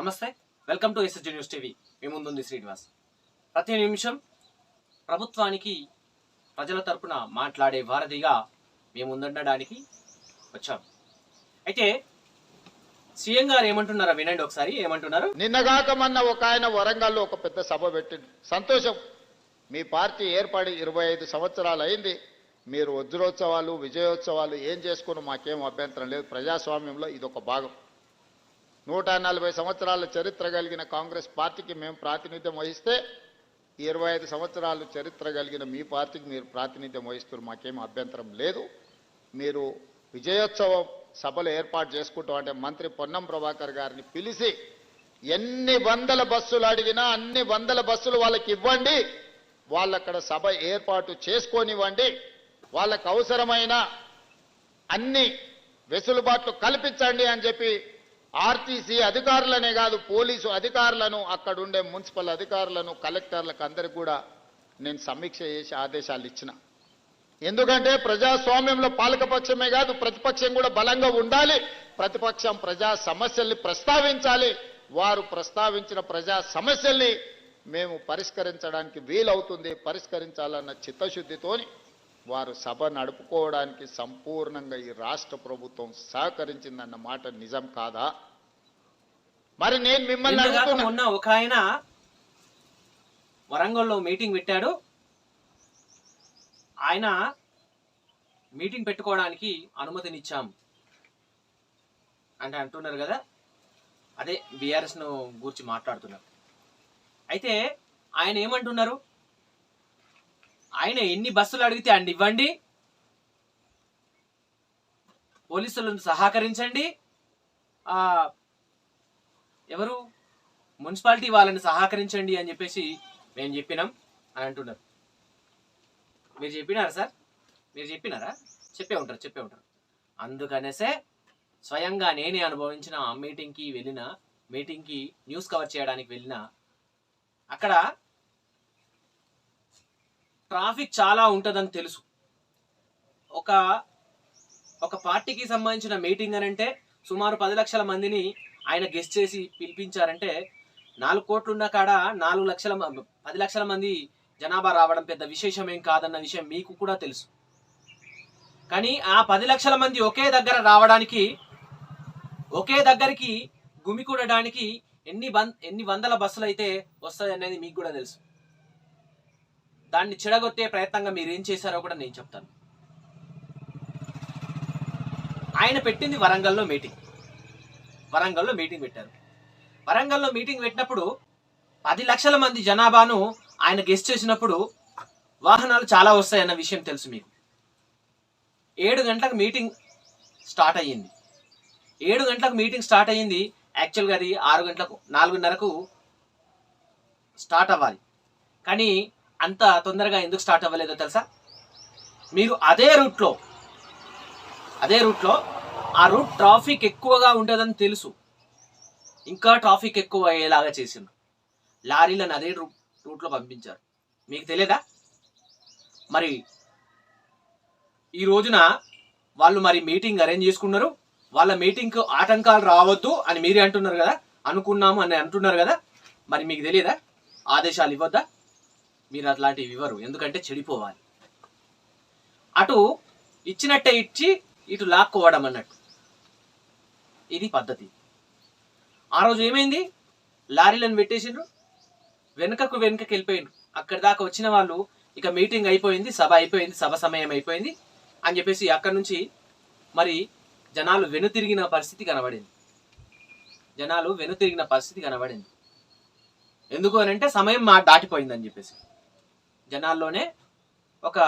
నమస్తే welcome to SSG news TV మీ ముందుంది శ్రీనివాస్. ప్రతి నిమిషం ప్రభుత్వానికి ప్రజల తరపున మాట్లాడే వారధిగా మేము ముందుండడానికి వచ్చాం. అయితే సీఎం గారు ఏమంటున్నారా వినండి ఒకసారి ఏమంటున్నారు? నిన్నగాక మొన్న ఒక ఆయన వరంగల్లో ఒక పెద్ద సభ పెట్టింది సంతోషం. మీ పార్టీ ఏర్పడి ఇరవై ఐదు సంవత్సరాలు అయింది. మీరు వజ్రోత్సవాలు విజయోత్సవాలు ఏం చేసుకుని మాకేం అభ్యంతరం లేదు. ప్రజాస్వామ్యంలో ఇది ఒక భాగం. నూట నలభై సంవత్సరాల చరిత్ర కలిగిన కాంగ్రెస్ పార్టీకి మేము ప్రాతినిధ్యం వహిస్తే ఇరవై ఐదు సంవత్సరాలు చరిత్ర కలిగిన మీ పార్టీకి మీరు ప్రాతినిధ్యం వహిస్తున్నారు. మాకేం అభ్యంతరం లేదు. మీరు విజయోత్సవం సభలు ఏర్పాటు చేసుకుంటాం అంటే మంత్రి పొన్నం ప్రభాకర్ గారిని పిలిచి ఎన్ని వందల బస్సులు అడిగినా అన్ని వందల బస్సులు వాళ్ళకి ఇవ్వండి. వాళ్ళక్కడ సభ ఏర్పాటు చేసుకొనివ్వండి. వాళ్ళకు అవసరమైన అన్ని వెసులుబాట్లు కల్పించండి అని చెప్పి ఆర్టీసీ అధికారులనే కాదు పోలీసు అధికారులను అక్కడుండే మున్సిపల్ అధికారులను కలెక్టర్లకు అందరికి కూడా నేను సమీక్ష చేసి ఆదేశాలు ఇచ్చిన. ఎందుకంటే ప్రజాస్వామ్యంలో పాలకపక్షమే కాదు ప్రతిపక్షం కూడా బలంగా ఉండాలి. ప్రతిపక్షం ప్రజా సమస్యల్ని ప్రస్తావించాలి. వారు ప్రస్తావించిన ప్రజా సమస్యల్ని మేము పరిష్కరించడానికి వీలవుతుంది పరిష్కరించాలన్న చిత్తశుద్ధితోని వారు సభ నడుపుకోవడానికి సంపూర్ణంగా ఈ రాష్ట్ర ప్రభుత్వం సహకరించిందన్న మాట నిజం కాదా? మరి నేను మిమ్మల్ని మొన్న ఒక ఆయన వరంగల్లో మీటింగ్ పెట్టాడు. ఆయన మీటింగ్ పెట్టుకోవడానికి అనుమతినిచ్చాం అంటే అంటున్నారు కదా. అదే బీఆర్ఎస్ను గురించి మాట్లాడుతున్నారు. అయితే ఆయన ఏమంటున్నారు? ఆయన ఎన్ని బస్సులు అడిగితే అండి ఇవ్వండి. పోలీసులను సహకరించండి. ఎవరు? మున్సిపాలిటీ వాళ్ళని సహకరించండి అని చెప్పేసి మేము చెప్పినాం అని అంటున్నారు. మీరు చెప్పినారా సార్? మీరు చెప్పినారా? చెప్పే ఉంటారు చెప్పే ఉంటారు. అందుకనేసే స్వయంగా నేనే అనుభవించిన ఆ మీటింగ్కి వెళ్ళిన మీటింగ్కి న్యూస్ కవర్ చేయడానికి వెళ్ళిన అక్కడ ట్రాఫిక్ చాలా ఉంటుందని తెలుసు. ఒక ఒక పార్టీకి సంబంధించిన మీటింగ్ అని అంటే సుమారు పది లక్షల మందిని ఆయన గెస్ట్ చేసి పిలిపించారంటే నాలుగు కోట్లు ఉన్న కాడ నాలుగు లక్షల పది లక్షల మంది జనాభా రావడం పెద్ద విశేషం ఏం కాదన్న విషయం మీకు కూడా తెలుసు. కానీ ఆ పది లక్షల మంది ఒకే దగ్గర రావడానికి ఒకే దగ్గరికి గుమికూడడానికి ఎన్ని బం ఎన్ని వందల బస్సులు అయితే వస్తాయి అనేది మీకు కూడా తెలుసు. దాన్ని చెడగొట్టే ప్రయత్నంగా మీరు ఏం చేశారో కూడా నేను చెప్తాను. ఆయన పెట్టింది వరంగల్లో మీటింగ్. వరంగల్లో మీటింగ్ పెట్టారు. వరంగల్లో మీటింగ్ పెట్టినప్పుడు పది లక్షల మంది జనాభాను ఆయన గెస్ట్ చేసినప్పుడు వాహనాలు చాలా వస్తాయన్న విషయం తెలుసు మీకు. ఏడు గంటలకు మీటింగ్ స్టార్ట్ అయ్యింది. ఏడు గంటలకు మీటింగ్ స్టార్ట్ అయ్యింది. యాక్చువల్గా అది ఆరు గంటలకు నాలుగున్నరకు స్టార్ట్ అవ్వాలి. కానీ అంత తొందరగా ఎందుకు స్టార్ట్ అవ్వలేదో తెలుసా? మీరు అదే రూట్లో అదే రూట్లో ఆ రూట్ ట్రాఫిక్ ఎక్కువగా ఉంటుందని తెలుసు. ఇంకా ట్రాఫిక్ ఎక్కువ అయ్యేలాగా చేసిండ్రు. లారీలను అదే రూట్ రూట్లో పంపించారు. మీకు తెలియదా? మరి ఈ రోజున వాళ్ళు మరి మీటింగ్ అరేంజ్ చేసుకున్నారు. వాళ్ళ మీటింగ్కు ఆటంకాలు రావద్దు అని మీరే అంటున్నారు కదా అనుకున్నాము అని అంటున్నారు కదా మరి మీకు తెలియదా? ఆదేశాలు ఇవ్వద్దా? మీరు అట్లాంటివి ఇవ్వరు. ఎందుకంటే చెడిపోవాలి. అటు ఇచ్చినట్టే ఇచ్చి ఇటు లాక్కోవడం అన్నట్టు. ఇది పద్ధతి. ఆ రోజు ఏమైంది? లారీలను పెట్టేసిండ్రు. వెనుకకు వెనుకకి వెళ్ళిపోయిండ్రు. అక్కడి దాకా వచ్చిన వాళ్ళు ఇక మీటింగ్ అయిపోయింది సభ అయిపోయింది సభ సమయం అయిపోయింది అని చెప్పేసి అక్కడి నుంచి మరి జనాలు వెనుతిరిగిన పరిస్థితి కనబడింది. జనాలు వెనుతిరిగిన పరిస్థితి కనబడింది. ఎందుకు అని అంటే సమయం మా దాటిపోయిందని చెప్పేసి. జనాల్లోనే ఒక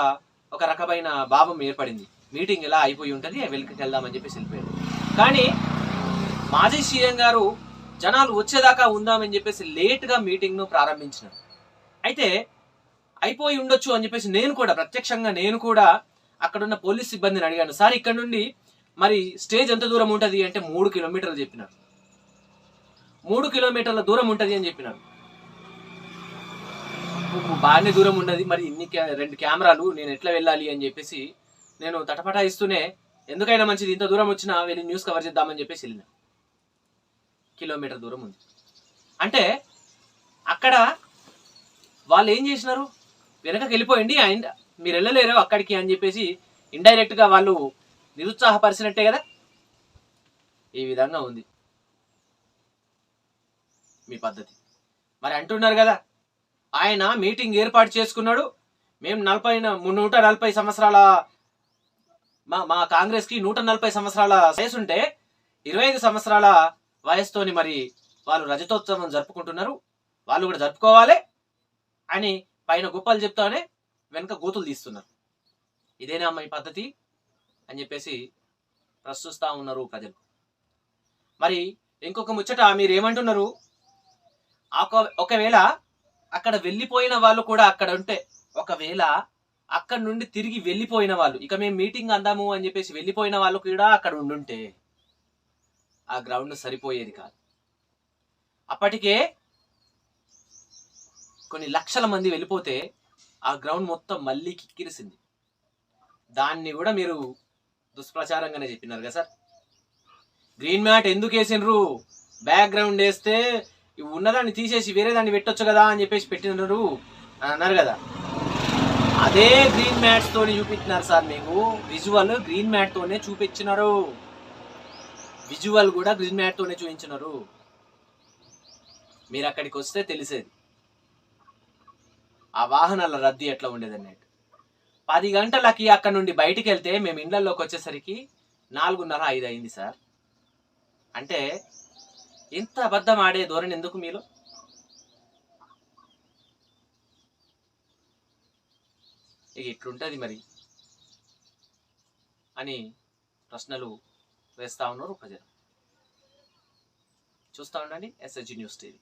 ఒక రకమైన భావం ఏర్పడింది. మీటింగ్ ఎలా అయిపోయి ఉంటుంది వెనుకకి వెళ్దామని చెప్పేసి వెళ్ళిపోయారు. కానీ మాజీ సీఎం గారు జనాలు వచ్చేదాకా ఉందామని చెప్పేసి లేట్గా మీటింగ్ను ప్రారంభించినారు. అయితే అయిపోయి ఉండొచ్చు అని చెప్పేసి నేను కూడా ప్రత్యక్షంగా నేను కూడా అక్కడున్న పోలీస్ సిబ్బందిని అడిగాను. సార్ ఇక్కడ నుండి మరి స్టేజ్ ఎంత దూరం ఉంటుంది? అంటే మూడు కిలోమీటర్లు చెప్పినారు. మూడు కిలోమీటర్ల దూరం ఉంటుంది అని చెప్పినారు. బాగానే దూరం ఉన్నది మరి ఇన్ని రెండు కెమెరాలు నేను ఎట్లా వెళ్ళాలి అని చెప్పేసి నేను తటపటాయిస్తూనే ఎందుకైనా మంచిది ఇంత దూరం వచ్చినా వెళ్ళి న్యూస్ కవర్ చేద్దామని చెప్పేసి వెళ్ళిన. కిలోమీటర్ దూరం ఉంది. అంటే అక్కడ వాళ్ళు ఏం చేసినారు? వెనకకి వెళ్ళిపోయింది ఆయన మీరు వెళ్ళలేరు అక్కడికి అని చెప్పేసి ఇండైరెక్ట్గా వాళ్ళు నిరుత్సాహపరిచినట్టే కదా? ఈ విధంగా ఉంది. మీ పద్ధతి. మరి అంటున్నారు కదా ఆయన మీటింగ్ ఏర్పాటు చేసుకున్నాడు. మేము నలభై నూట నలభై సంవత్సరాల మా మా కాంగ్రెస్కి నూట నలభై సంవత్సరాల వయసు ఉంటే ఇరవై ఐదు సంవత్సరాల వయసుతోని మరి వాళ్ళు రజతోత్సవం జరుపుకుంటున్నారు. వాళ్ళు కూడా జరుపుకోవాలి అని పైన గొప్పలు చెప్తానే వెనుక గోతులు తీస్తున్నారు. ఇదేనా అమ్మ ఈ పద్ధతి అని చెప్పేసి ప్రశ్నిస్తూ ఉన్నారు ప్రజలు. మరి ఇంకొక ముచ్చట మీరు ఏమంటున్నారు ఒకవేళ అక్కడ వెళ్ళిపోయిన వాళ్ళు కూడా అక్కడ ఉంటే ఒకవేళ అక్కడ నుండి తిరిగి వెళ్ళిపోయిన వాళ్ళు ఇక మేము మీటింగ్ అందాము అని చెప్పేసి వెళ్ళిపోయిన వాళ్ళు కూడా అక్కడ ఉండుంటే ఆ గ్రౌండ్ సరిపోయేది కాదు. అప్పటికే కొన్ని లక్షల మంది వెళ్ళిపోతే ఆ గ్రౌండ్ మొత్తం మళ్ళీ కిక్కిరిసింది. దాన్ని కూడా మీరు దుష్ప్రచారంగానే చెప్పినారు కదా సార్. గ్రీన్ మ్యాట్ ఎందుకు వేసిండ్రు బ్యాక్గ్రౌండ్ వేస్తే ఉన్నదాన్ని తీసేసి వేరే దాన్ని పెట్టొచ్చు కదా అని చెప్పేసి పెట్టినారు అని అన్నారు కదా. అదే గ్రీన్ మ్యాట్ తోని చూపించినారు సార్ మీకు. విజువల్ గ్రీన్ మ్యాట్ తోనే చూపించినారు విజువల్ కూడా గ్రీన్ మ్యాట్ తోనే చూపించినారు. మీరు అక్కడికి వస్తే తెలిసేది. ఆ వాహనాల రద్దీ ఎట్లా ఉండేది అన్నట్టు. పది గంటలకి అక్కడ నుండి బయటికి వెళ్తే మేము ఇండ్లలోకి వచ్చేసరికి నాలుగున్నర ఐదు అయింది సార్. అంటే ఇంత అబద్ధం ఆడే ధోరణి ఎందుకు మీలో? ఇక ఇట్లుంటుంది మరి అని ప్రశ్నలు వేస్తా ఉన్నారు ప్రజలు. చూస్తా ఉండండి ఎస్ఎస్జి న్యూస్ టీవీ